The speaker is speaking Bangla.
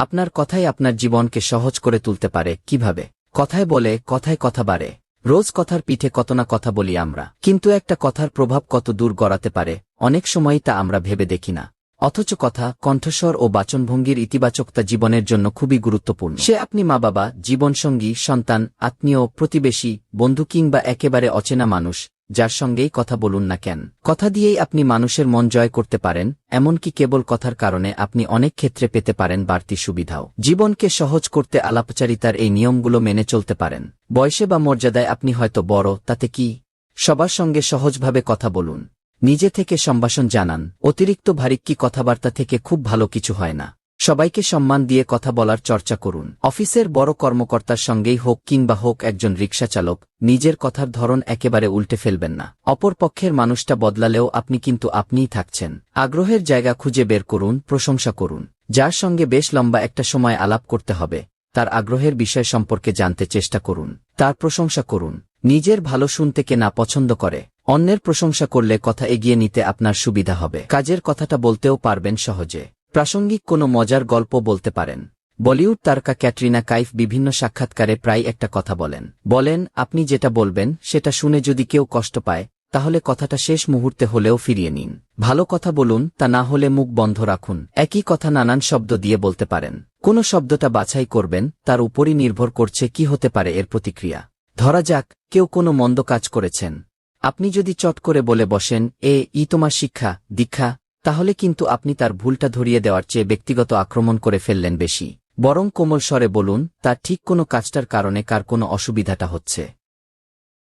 আপনার কথাই আপনার জীবনকে সহজ করে তুলতে পারে। কীভাবে? কথায় বলে, কথায় কথা বাড়ে। রোজ কথার পিঠে কত না কথা বলি আমরা। কিন্তু একটা কথার প্রভাব কত দূর গড়াতে পারে, অনেক সময়ই তা আমরা ভেবে দেখি না। অথচ কথা, কণ্ঠস্বর ও বাচনভঙ্গির ইতিবাচকতা জীবনের জন্য খুবই গুরুত্বপূর্ণ। সে আপনি মা বাবা জীবনসঙ্গী, সন্তান, আত্মীয়, প্রতিবেশী, বন্ধু কিংবা একেবারে অচেনা মানুষ, যার সঙ্গেই কথা বলুন না কেন। কথা দিয়েই আপনি মানুষের মন জয় করতে পারেন, এমনকি কেবল কথার কারণে আপনি অনেক ক্ষেত্রে পেতে পারেন বাড়তি সুবিধাও। জীবনকে সহজ করতে আলাপচারিতার এই নিয়মগুলো মেনে চলতে পারেন। বয়সে বা মর্যাদায় আপনি হয়তো বড়, তাতে কি? সবার সঙ্গে সহজভাবে কথা বলুন। নিজে থেকে সম্ভাষণ জানান। অতিরিক্ত ভারিক্কি কথাবার্তা থেকে খুব ভালো কিছু হয় না। সবাইকে সম্মান দিয়ে কথা বলার চর্চা করুন। অফিসের বড় কর্মকর্তার সঙ্গেই হোক কিংবা হোক একজন রিক্সা চালক নিজের কথার ধরন একেবারে উল্টে ফেলবেন না। অপর পক্ষের মানুষটা বদলালেও আপনি কিন্তু আপনিই থাকছেন। আগ্রহের জায়গা খুঁজে বের করুন, প্রশংসা করুন। যার সঙ্গে বেশ লম্বা একটা সময় আলাপ করতে হবে, তার আগ্রহের বিষয় সম্পর্কে জানতে চেষ্টা করুন। তার প্রশংসা করুন। নিজের ভালো শুনতে কে না পছন্দ করে অন্যের প্রশংসা করলে কথা এগিয়ে নিতে আপনার সুবিধা হবে। কাজের কথাটা বলতেও পারবেন সহজে। প্রাসঙ্গিক কোনো মজার গল্প বলতে পারেন। বলিউড তারকা ক্যাটরিনা কাইফ বিভিন্ন সাক্ষাৎকারে প্রায় একটা কথা বলেন। বলেন, আপনি যেটা বলবেন, সেটা শুনে যদি কেউ কষ্ট পায়, তাহলে কথাটা শেষ মুহূর্তে হলেও ফিরিয়ে নিন। ভালো কথা বলুন, তা না হলে মুখ বন্ধ রাখুন। একই কথা নানান শব্দ দিয়ে বলতে পারেন। কোন শব্দটা বাছাই করবেন, তার উপরই নির্ভর করছে কি হতে পারে এর প্রতিক্রিয়া। ধরা যাক, কেউ কোনো মন্দ কাজ করেছেন। আপনি যদি চট করে বলে বসেন, এ, ই তোমার শিক্ষা, দীক্ষা, তাহলে কিন্তু আপনি তার ভুলটা ধরিয়ে দেওয়ার চেয়ে ব্যক্তিগত আক্রমণ করে ফেললেন বেশি। বরং কোমল স্বরে বলুন, তার ঠিক কোনো কাজটার কারণে কার কোনো অসুবিধাটা হচ্ছে?